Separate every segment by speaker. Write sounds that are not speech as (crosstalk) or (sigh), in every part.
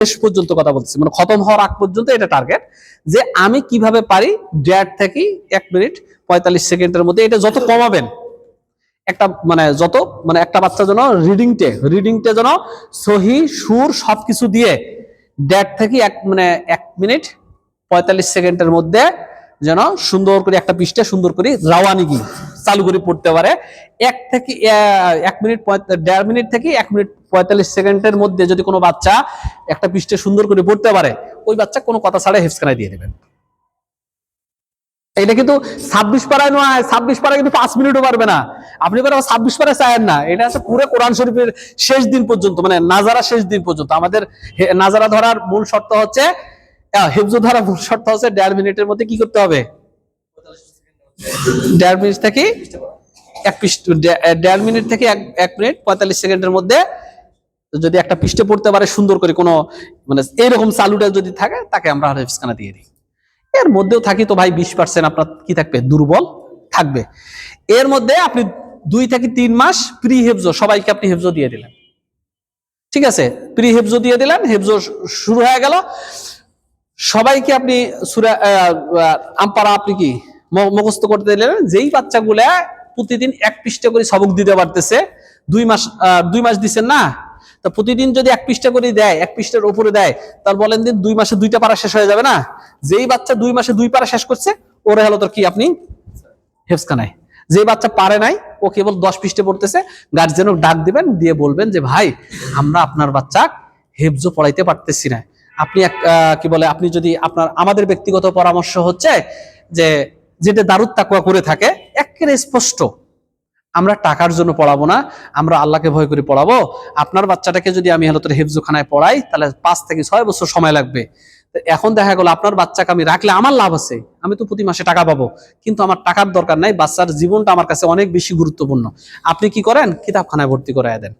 Speaker 1: শেষ পর্যন্ত কথা বলছি মানে খতম হওয়ার আগ পর্যন্ত এটা টার্গেট যে আমি কীভাবে পারি দেড় থেকে এক মিনিট পঁয়তাল্লিশ সেকেন্ডের মধ্যে এটা যত কমাবেন, একটা মানে যত মানে একটা বাচ্চা যেন রিডিংটে রিডিংটে যেন সহি, সুর সবকিছু দিয়ে দেড় থেকে এক মানে এক মিনিট পঁয়তাল্লিশ সেকেন্ডের মধ্যে যেন সুন্দর করে একটা পৃষ্ঠা সুন্দর করে রাওয়ানি গিয়ে চালু করে পড়তে পারে। এক থেকে এক মিনিট দেড় মিনিট থেকে এক মিনিট পঁয়তাল্লিশ সেকেন্ডের মধ্যে যদি কোনো বাচ্চা একটা পৃষ্ঠে সুন্দর করে পড়তে পারে, ওই বাচ্চা কোনো কথা ছাড়া হেফসখানায় দিয়ে দেবেন। এটা কিন্তু ছাব্বিশ পাড়ায় নয়, ছাব্বিশ পাড়ায় কিন্তু পাঁচ মিনিটও পারবে না। আপনি করে ছাব্বিশ পাড়ায় চায়েন না, এটা আছে পুরো কোরআন শরীফের শেষ দিন পর্যন্ত মানে নাজারা শেষ দিন পর্যন্ত। আমাদের নাজারা ধরার মূল শর্ত হচ্ছে হিফজ ধরার মূল শর্ত হচ্ছে দেড় মিনিটের মধ্যে কি করতে হবে? দেড় মিনিট থেকে এক দেড় মিনিট থেকে এক মিনিট পঁয়তাল্লিশ সেকেন্ডের মধ্যে যদি একটা পৃষ্ঠে পড়তে পারে সুন্দর করে কোনো মানে এইরকম চালুটা যদি থাকে, তাকে আমরা হেফসখানা দিয়ে দিই। এর মধ্যেও থাকি তো ভাই বিশ পার্সেন্ট আপনার কি থাকবে? দুর্বল থাকবে। এর মধ্যে আপনি দুই থেকে তিন মাস প্রি হেফজো সবাইকে আপনি হেফজো দিয়ে দিলেন। ঠিক আছে? প্রি হেফজো দিয়ে দিলেন হেফজো শুরু হয়ে গেল। সবাইকে আপনি আমপারা আপনি কি মুখস্থ করতে দিলেন, যেই বাচ্চাগুলা প্রতিদিন এক পৃষ্ঠা করে সবক দিতে পারতেছে, দুই মাস দুই মাস দিচ্ছেন না তা প্রতিদিন যদি এক পৃষ্ঠা করে দেয়, এক পৃষ্ঠার ওপরে দেয়, তার বলেন দিন দুই মাসে দুইটা পারা শেষ হয়ে যাবে না? যেই বাচ্চা দুই মাসে দুই পারা শেষ করছে, ওরা হলো তোর কি আপনি? হেফসখানায় যে বাচ্চা পারে নাই, ও কেবল দশ পৃষ্ঠে পড়তেছে গার্জেনও ডাক দিবেন, দিয়ে বলবেন যে, ভাই, আমরা আপনার বাচ্চা হেফজো পড়াইতে পারতেছি না। আপনি এক কি বলে, আপনি যদি আপনার, আমাদের ব্যক্তিগত পরামর্শ হচ্ছে যে, যেটা দারুদ তাকুয়া করে থাকে, একেবারে স্পষ্ট। আমরা টাকার জন্য পড়াবো না, আমরা আল্লাহকে ভয় করে পড়াবো। আপনার বাচ্চাটাকে যদি আমি হলো হেফজুখানায় পড়াই, তাহলে পাঁচ থেকে ছয় বছর সময় লাগবে। এখন দেখা গেল আপনার বাচ্চাকে আমি রাখলে আমার লাভ আছে, আমি তো প্রতি মাসে টাকা পাবো। কিন্তু আমার টাকার দরকার নাই, বাচ্চার জীবনটা আমার কাছে অনেক বেশি গুরুত্বপূর্ণ। আপনি কি করেন? কিতাবখানায় ভর্তি করায় দেন।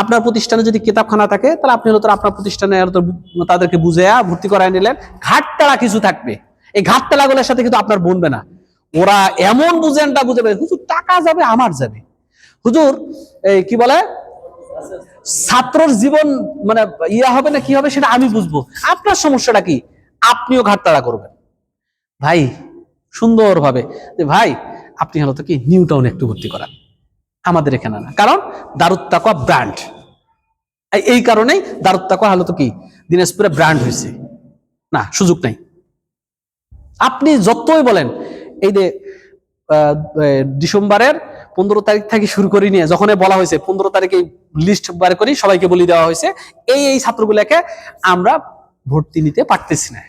Speaker 1: আপনার প্রতিষ্ঠানে যদি কিতাবখানা থাকে, তাহলে আপনি হলো আপনার প্রতিষ্ঠানে তাদেরকে বুঝাইয়া ভর্তি করায় নিলেন। ঘাটতালা কিছু থাকবে। এই ঘাটতালাগুলোর সাথে কিন্তু আপনার বনবে না। ওরা এমন বুঝেনটা বুঝাবে হুজুর, টাকা যাবে, আমার যাবে। হুজুর, এই কি বলে? ছাত্রর জীবন মানে ইয়া হবে না কি হবে সেটা আমি বুঝব। আপনার সমস্যাটা কি? আপনিও ঘাটতাড়া করবেন। ভাই, সুন্দরভাবে, যে ভাই, আপনি হলো তো কি, নিউ টাউনে একটু ভর্তি করান। আমাদের এখানে না। কারণ দারুত্তাকা ব্র্যান্ড। এই কারণেই দারুত্তাকা হলো তো কি, দিনাজপুরে ব্র্যান্ড হয়েছে। না, সুযোগ নাই। আপনি যতই বলেন এই যে ডিসেম্বরের পনেরো তারিখ থেকে শুরু করে নিয়ে যখন বলা হয়েছে পনেরো তারিখে লিস্ট বার করি, সবাইকে বলি দেওয়া হয়েছে, এই এই ছাত্রগুলোকে আমরা ভর্তি নিতে পারতেছি না।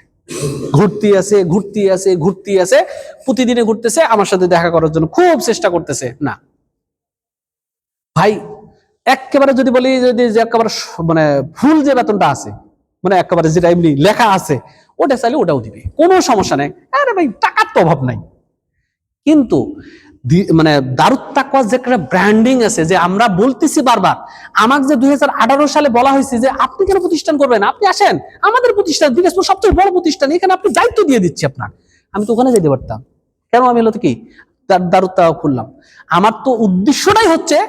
Speaker 1: ঘুরতে আছে, ঘুরতি আছে ঘুরতি আছে প্রতিদিনে ঘুরতেছে, আমার সাথে দেখা করার জন্য খুব চেষ্টা করতেছে, না। ভাই, একেবারে যদি বলি, যদি যে একেবারে মানে ফুল যে বেতনটা আছে মানে একেবারে যেটা এমনি লেখা আছে, ওটা চাইলে ওটাও দিবে, কোনো সমস্যা নেই। আরে ভাই, টাকার তো অভাব নাই। কিন্তু মানে দারুত্তাকওয়ার যে একটা ব্র্যান্ডিং আছে, যে আমরা বলতেছি বারবার, আমাকে যে দুই হাজার আঠারো সালে বলা হয়েছে যে আপনি কেন প্রতিষ্ঠান করবেন, আপনি আসেন, আমাদের প্রতিষ্ঠান, দিনাজপুর সবচেয়ে বড় প্রতিষ্ঠান, এখানে আপনি দায়িত্ব দিয়ে দিচ্ছি আপনার। আমি তো ওখানে যেতে পারতাম। কেন আমি হলো কি? দার- দারুত্তাওয়া খুললাম। আমার তো উদ্দেশ্যটাই হচ্ছে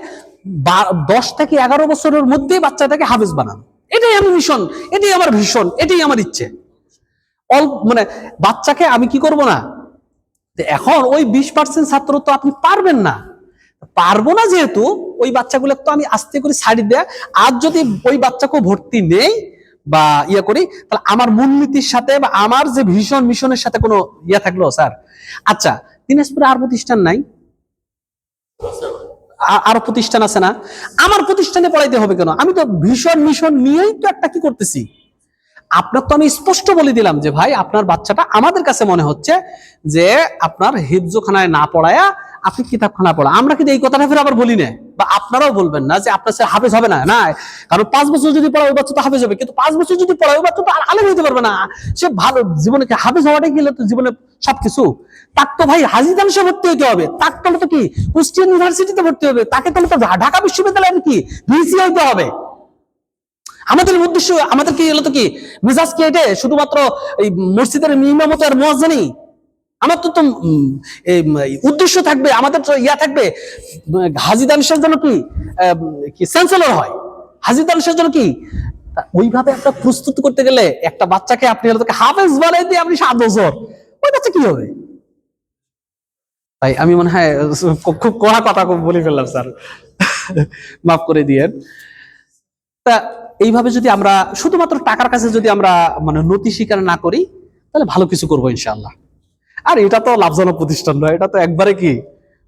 Speaker 1: দশ থেকে এগারো বছরের মধ্যেই বাচ্চাটাকে হাফেজ বানানো। এটাই আমি মিশন এটাই আমার ভীষণ, এটাই আমার ইচ্ছে। অল মানে বাচ্চাকে আমি কি করব না? এখন ওই বিশ পার্সেন্ট ছাত্র তো আপনি পারবেন না। পারব না যেহেতু, ওই বাচ্চাগুলো তো আমি আস্তে করে ছাড়ি দেয়। আর যদি ওই বাচ্চাকে ভর্তি নেই বা ইয়ে করি, তাহলে আমার মূলনীতির সাথে বা আমার যে ভীষণ মিশনের সাথে কোনো ইয়ে থাকল, স্যার। আচ্ছা দিনাজপুরে আর প্রতিষ্ঠান নাই? আরও প্রতিষ্ঠান আছে না? আমার প্রতিষ্ঠানে পড়াইতে হবে কেন? আমি তো ভীষণ মিশন নিয়েই তো একটা কি করতেছি? আপনার তো আমি স্পষ্ট বলে দিলাম যে ভাই, আপনার বাচ্চাটা আমাদের কাছে মনে হচ্ছে যে আপনার হিফজোখানায় না পড়ায়া আপনি কিতাবখানা পড়া। আমরা কিন্তু এই কথাটা ফের আবার বলি না, বা আপনারাও বলবেন না যে আপনার সে হাফেজ হবে না না। কারণ পাঁচ বছর যদি পড়া ওই বাচ্চা তো হাফেজ হবে, কিন্তু পাঁচ বছর যদি পড়া ওই বাচ্চা তো আর আলেম হইতে পারবে না। সে ভালো জীবনে হাফেজ হওয়াটাই গেলে তো জীবনে সবকিছু। তার তো ভাই হাজিদান সে ভর্তি হতে হবে। তার তো তো কি, কুষ্টিয়া ইউনিভার্সিটিতে ভর্তি হবে। তাকে তাহলে তো ঢাকা বিশ্ববিদ্যালয়ের কি ভিসি হইতে হবে। আমাদের উদ্দেশ্য, আমাদের কি এলো তো কি? মেজাজ কি এটে শুধুমাত্র এই মসজিদের ইমামত আর মোয়াজ্জানি আমার তো তো উদ্দেশ্য থাকবে, আমাদের তো ইয়া থাকবে, হাজি দানিশের জন্য কি কি চ্যান্সেলর হয়? হাজি দানিশের জন্য কি? ওইভাবে একটা প্রস্তুত করতে গেলে একটা বাচ্চাকে আপনি হলো হাফেজ বানাই দিয়ে আপনি সাত বছর, ওই বাচ্চা কি হবে? তাই আমি মনে হয়, খুব- কড়া কথা বলে ফেললাম, স্যার। মাফ করে দিয়ে তা এইভাবে যদি আমরা শুধুমাত্র টাকার কাছে যদি আমরা মানে নতি স্বীকার না করি তাহলে ভালো কিছু করব ইনশাল্লাহ আর এটা তো লাভজনক প্রতিষ্ঠান নয় এটা তো একবারে কি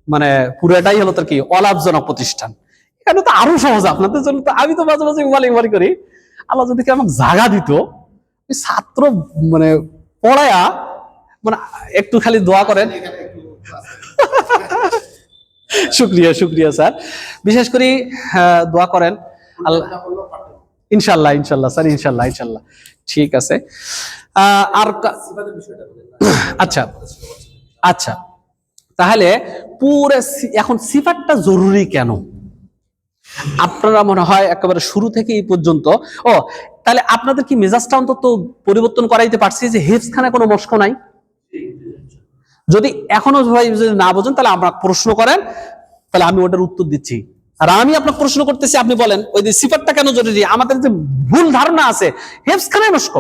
Speaker 1: মানে পুরোটাই হলো তার কি অলাভজনক প্রতিষ্ঠান। এখানে তো আরও সহজ আপনাদের জন্য তো আমি তো মাঝে মাঝে বলি বলি করি আল্লাহ যদি আমাকে জায়গা দিত ছাত্র মানে পড়ায়া মানে একটু খালি দোয়া করেন। (laughs) শুক্রিয়া শুক্রিয়া স্যার। বিশেষ করে আহ, দোয়া করেন। আল্লাহ ইনশাল্লাহ ইনশাল্লাহ, স্যার, ইনশাল্লাহ ইনশাল্লাহ। ঠিক আছে। আর আচ্ছা আচ্ছা। তাহলে পুরো এখন সিফাতটা জরুরি কেন? আপনারা মনে হয় একেবারে শুরু থেকে এই পর্যন্ত। ও, তাহলে আপনাদের কি মেজাজটা অন্তত পরিবর্তন করাইতে পারছি যে হেফসখানে কোনো মস্ক নাই? যদি এখনও ভাই যদি না বোঝেন, তাহলে আমরা প্রশ্ন করেন, তাহলে আমি ওটার উত্তর দিচ্ছি। আর আমি আপনাকে প্রশ্ন করতেছি আপনি বলেন ওই যে সিফাতটা কেন জরুরি? আমাদের যে ভুল ধারণা আছে হেফসখানে মস্ক?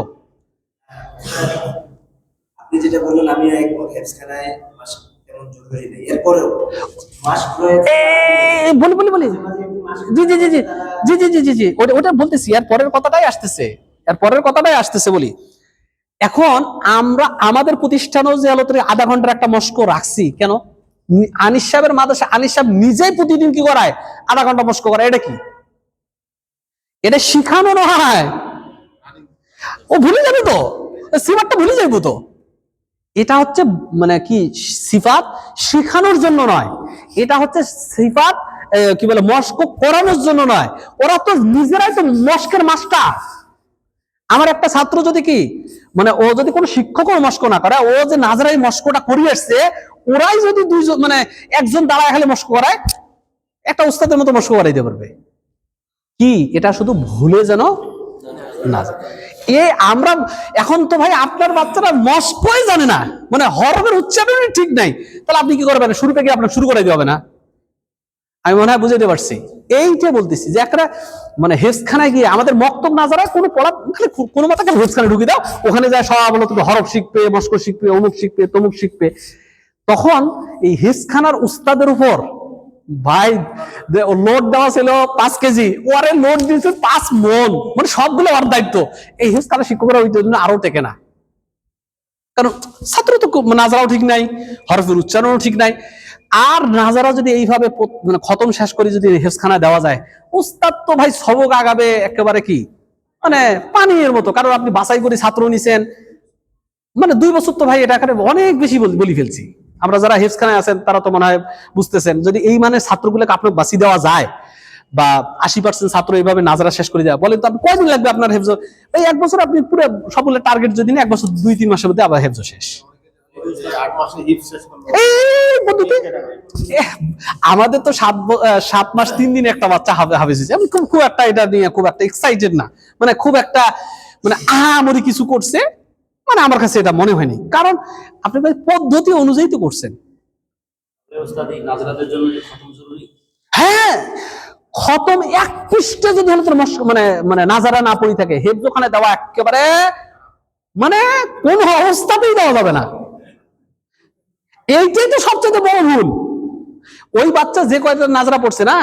Speaker 2: আপনি যেটা বললেন আমি একমত হেফসখানায় মাস তেমন জরুরি নেই। এরপরেও মাস প্রয়োগ
Speaker 1: এ, বলি বলি বলি। জি জি জি জি। জি জি জি জি জি। ওটা ওটা বলতেছি আর পরের কথাটাই আসতেছে। আর পরের কথাটাই আসতেছে বলি। এখন আমরা আমাদের প্রতিষ্ঠানেও যে আলোতে আধা ঘণ্টার একটা মস্ক রাখছি কেন? আনিস সাহেবের মাদ্রাসা, আনিস সাহেব নিজেই প্রতিদিন কি করায়, আধা ঘণ্টা মস্ক করায়, এটা কি? এটা শিখানো নয়। ও ভুলে যাবে তো? সিফাতটা ভুলে যাইবো তো? এটা হচ্ছে মানে কি, সিফাত শিখানোর জন্য নয়। এটা হচ্ছে সিফাত কি বলে, মস্ক করানোর জন্য নয়। ওরা তো নিজেরাই তো মস্কের মাস্টার। আমার একটা ছাত্র যদি কি মানে ও যদি কোনো শিক্ষকও মস্ক না করে, ও যে নাজারাই মস্কটা করিয়ে আসছে, ওরাই যদি দুইজন মানে একজন দাঁড়ায় খালি মস্ক করায়, একটা উস্তাদের মতো মস্ক করাইতে পারবে। কি? এটা শুধু ভুলে যেন না এ আমরা, এখন তো ভাই আপনার বাচ্চারা মস্কই জানে না। মানে হরফের উচ্চারণই ঠিক নাই। তাহলে আপনি কি করবেন? শুরু থেকে আপনার শুরু করে দিতে হবে না? আমি মনে হয় বুঝাইতে পারছি। এইটা বলতেছি যে একটা মানে হেফসখানায় গিয়ে আমাদের মক্তব না যারা কোনো পড়া কো- কোনো মাথাকে হেফসখানে ঢুকে দাও, ওখানে যায় সব বলো হরফ শিখবে, মস্ক শিখবে, অমুক শিখবে, তমুক শিখবে। তখন এই হেফসখানার উস্তাদের উপর ভাই লোড দেওয়া ছিল পাঁচ কেজি। ওরে লোড দিয়েছে পাঁচ মন। মানে সবগুলো ওর দায়িত্ব। এই হেফসখানা শিক্ষকরা ওই জন্য আরও টেকে না। কারণ ছাত্র তো নাজারাও ঠিক নাই, হরফের উচ্চারণও ঠিক নাই। আর নাজারা যদি এইভাবে মানে খতম শেষ করে যদি হেফসখানা দেওয়া যায়, উস্তাদ তো ভাই সবক আগাবে একেবারে কি? মানে পানির মতো, কারণ আপনি বাছাই করে ছাত্র নিছেন। মানে দুই বছর তো ভাই এটা অনেক বেশি বলি ফেলছি। আমরা যারা হেফসখানায় আছেন, তারা তো মনে হয় বুঝতেছেন, যদি এই মানের ছাত্রগুলোকে আপনার বাঁচি দেওয়া যায়, বা আশি পার্সেন্ট ছাত্র এইভাবে নাজারা শেষ করে দেওয়া, বলেন তো আপনি কয়দিন লাগবে আপনার হেফজ এই এক বছর আপনি পুরো সবগুলো টার্গেট যদি এক বছর দুই, তিন মাসের মধ্যে আবার হেফজ শেষ। আমাদের তো সাত সাত মাস তিন দিন একটা বাচ্চা হাফেজ হয়েছে আমি খুব খুব একটা এটা নিয়ে খুব একটা এক্সাইটেড না। মানে খুব একটা মানে আহামরি কিছু করছে। মানে আমার কাছে এটা মনে হয়নি। কারণ আপনি পদ্ধতি অনুযায়ী তো করছেন। হ্যাঁ খতম এক পৃষ্ঠে যদি হলো তোর মানে মানে নাজারা না পড়ি থাকে হেফজোখানে দেওয়া একেবারে মানে কোন অবস্থাতেই দেওয়া যাবে না। এইটাই তো সবচেয়ে বড় ভুল। ওই বাচ্চা যে কয়টা নাজরা পড়ছে না,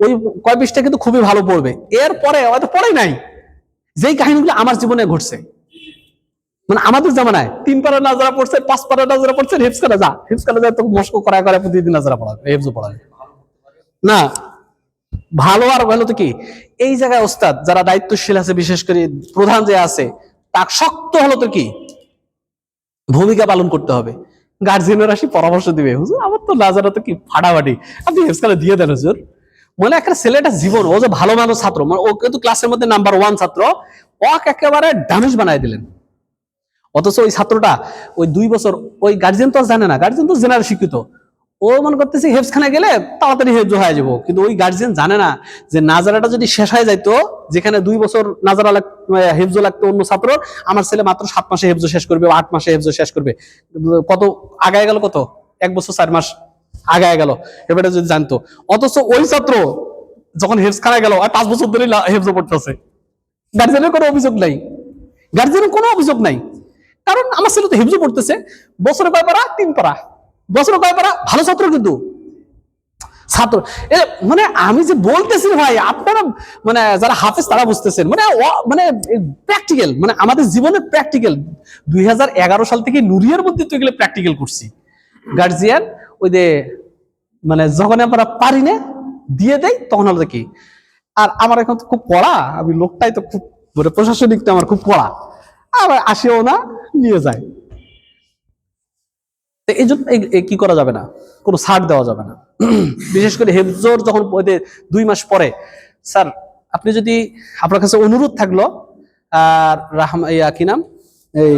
Speaker 1: ওই কয় পৃষ্ঠা কিন্তু খুবই ভালো পড়বে। এরপরে, হয়তো পড়েই নাই। যেই কাহিনীগুলো আমার জীবনে ঘটছে। মানে আমাদের জামানায় তিন পারা নাজরা পড়ছে, পাঁচ পারা নাজরা পড়ছে হেফসখানা যা। হেফসখানা যা তো মস্ক করায় করে প্রতিদিন নাজরা পড়াবে, হেফজো পড়াবে। না, ভালো আর ভালো তো কি? এই জায়গায় ওস্তাদ, যারা দায়িত্বশীল আছে, বিশেষ করে প্রধান যে আছে, তার শক্ত হলো তো কি? ভূমিকা পালন করতে হবে। গার্জিয়ানের আসি পরামর্শ দিবে। হুজুর, আমার তো লাজারা তো কি ফাটাফাটি। আপনি হেসকালে দিয়ে দেন হুজুর। মানে একটা ছেলেটা জীবন, ও যে ভালো ভালো ছাত্র মানে ও কিন্তু ক্লাসের মধ্যে নাম্বার ওয়ান ছাত্র, ওকে একেবারে ডামেজ বানাই দিলেন। অথচ ওই ছাত্রটা ওই দুই বছর, ওই গার্জিয়ান তো জানে না গার্জিয়ান তো জেনারেল শিক্ষিত। ও মনে করতেছে হেফসখানে গেলে তাড়াতাড়ি হেফজ হয়ে যাব। কিন্তু ওই গার্জিয়ান জানে না যে নাজারাটা যদি শেষ হয়ে যাইতো, যেখানে দুই বছর নাজারা লাগ হেফজ লাগতো অন্য ছাত্র, আমার ছেলে মাত্র সাত মাসে হেফজ শেষ করবে আট মাসে হেফজ শেষ করবে। কত, আগায় গেল কত? এক বছর চার মাস আগায় গেল, এবারে যদি জানতো। অথচ ওই ছাত্র যখন হেফজখানায় গেল, আর পাঁচ বছর ধরে হেফজ পড়তেছে। গার্জেনের কোনো অভিযোগ নাই। গার্জেনের কোনো অভিযোগ নাই। কারণ আমার ছেলে তো হেফজু পড়তেছে, বছরে কয় পারা তিন পারা বছরে কয় পারা? ভালো ছাত্র কিন্তু। ছাত্র। মানে আমি যে বলতেছি ভাই, আপনারা মানে যারা হাফেজ তারা বুঝতেছেন। মানে মানে প্র্যাকটিক্যাল মানে আমাদের জীবনে প্র্যাকটিক্যাল দুই সাল থেকে নুরিয়ার মধ্যে তো এগুলো প্র্যাকটিক্যাল করছি। গার্জিয়ান ওই যে মানে যখন আমরা পারি না, দিয়ে দেয় তখন আমরা কি? আর আমার এখন তো খুব পড়া, আমি লোকটাই তো খুব মানে প্রশাসনিকটা আমার খুব পড়া। আবার আসেও না, নিয়ে যায়। তো এই জন্য কি করা যাবে না? কোনো ছাড় দেওয়া যাবে না। (clears throat) বিশেষ করে হেফজোর যখন দুই মাস পরে, স্যার, আপনি যদি আপনার কাছে অনুরোধ থাকল, আর রাহম ইয়া, কি নাম? এই